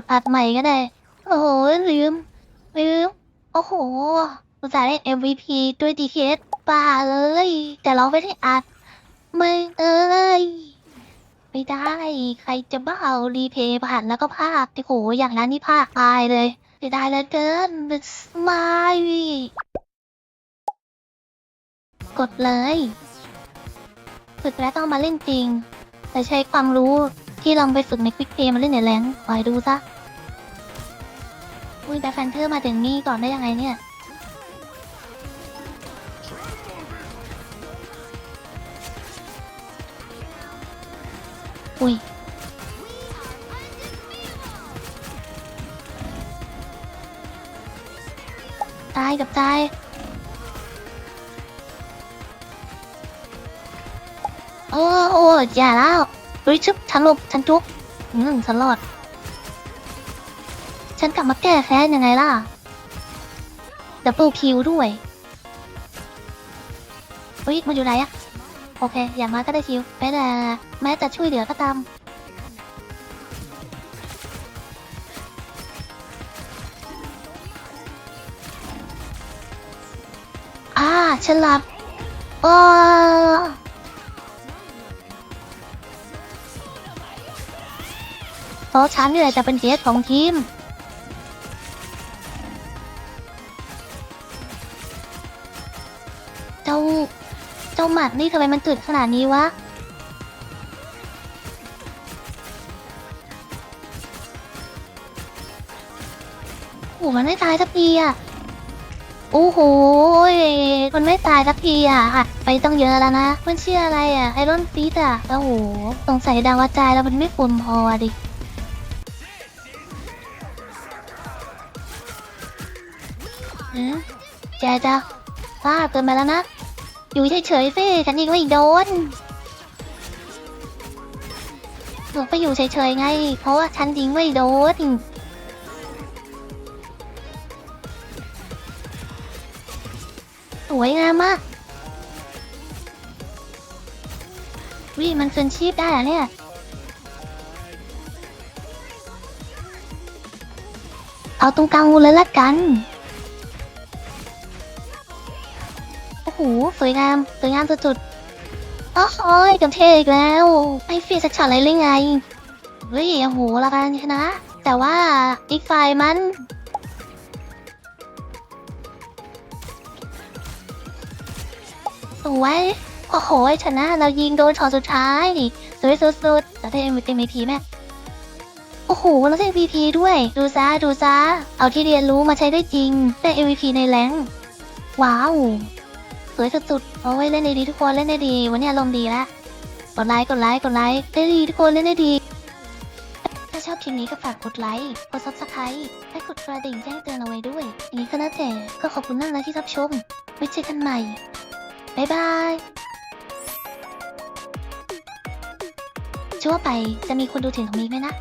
ดอัดใหม่ก็ได้ โอ้โห ลืม ลืม โอ้โหอุตส่าห์ได้ MVP ด้วย DKS ป่าเลย แต่เราไม่ได้อัดไม่เอ้ยไม่ได้ ใครจะบ้าเอารีเพย์ผ่านแล้วก็ภาคโอ้โหอย่างนั้นนี่ภาคตายเลยเสียดายเหลือเกินเป็นสมายกดเลยฝึกแล้วต้องมาเล่นจริง แต่ใช้ความรู้ ที่ลองไปฝึกในควิกเพย์มาเล่นในแรงคอยดูซะ อุ้ยแต่แฟนเธอร์มาถึงนี่ก่อนได้ยังไงเนี่ย อุ้ยตายกับตายโอ้โอ้อย่าแล้ว รุยชึบฉันหลบฉันจุกอืมฉันรอด ฉันกลับมาแก้แค้นยังไงล่ะดับเบิลคิวด้วยเฮ้ยมันอยู่ไหนอะโอเค อย่างน้อยก็ได้คิวแม้แต่แม้จะช่วยเหลือก็ตามอ่าฉันหลับโอ้ ราะฉันนี่แหละจะเป็นเจสของทีม เจ้า เจ้าหมัดนี่ทำไมมันจืดขนาดนี้วะ โอ้มันไม่ตายสักทีอะ โอ้โหมันไม่ตายสักทีอะหัดไปต้องเยอะแล้วนะ มันชื่ออะไรอะ ไอรอนฟีดอะ โอ้โห สงสัยดาวกระจายแล้วมันไม่ฝุ่นพอดิ อืมแจจ้ะป้าเกินไปแล้วนะ อยู่เฉยๆสิฉันยิงไม่โดนหนูไปอยู่เฉยๆไง เพราะว่าฉันยิงไม่โดนสวยงามมากวิมันคืนชีพได้เหรอเนี่ยเอาตรงกลางงูเลยละกัน หสวยงาม สวยงามสุดๆโอ้โหยกับเทอีกแล้วไอ้ฟีสักช็อตอะไรหรือไง เฮ้ยโอ้โหละกันชนะ แต่ว่าอีกฝ่ายมันสวยโอ้โหชนะเรายิงโดนช็อตสุดท้ายดีสวยสุดๆแต่ได้ MVP ไหมโอ้โหเราได้ MVP ด้วย ดูซะดูซะเอาที่เรียนรู้มาใช้ได้จริงได้ MVP ในแรงว้าว สวยสุดๆโอ้ยเล่นได้ดีทุกคนเล่นได้ดี วันนี้อารมณ์ดีแล้วกดไลค์กดไลค์กดไลค์ได้ดีทุกคนเล่นได้ดี ถ้าชอบคลิปนี้ก็ฝากกดไลค์กด subscribe และกดกระดิ่งแจ้งเตือนเอาไว้ด้วยอย่างนี้ก็น่าแต่ก็ขอบคุณมากนะที่รับชมไว้เจอกันใหม่บ๊ายบายชั่วไปจะมีคนดูถึงตรงนี้ไหมนะ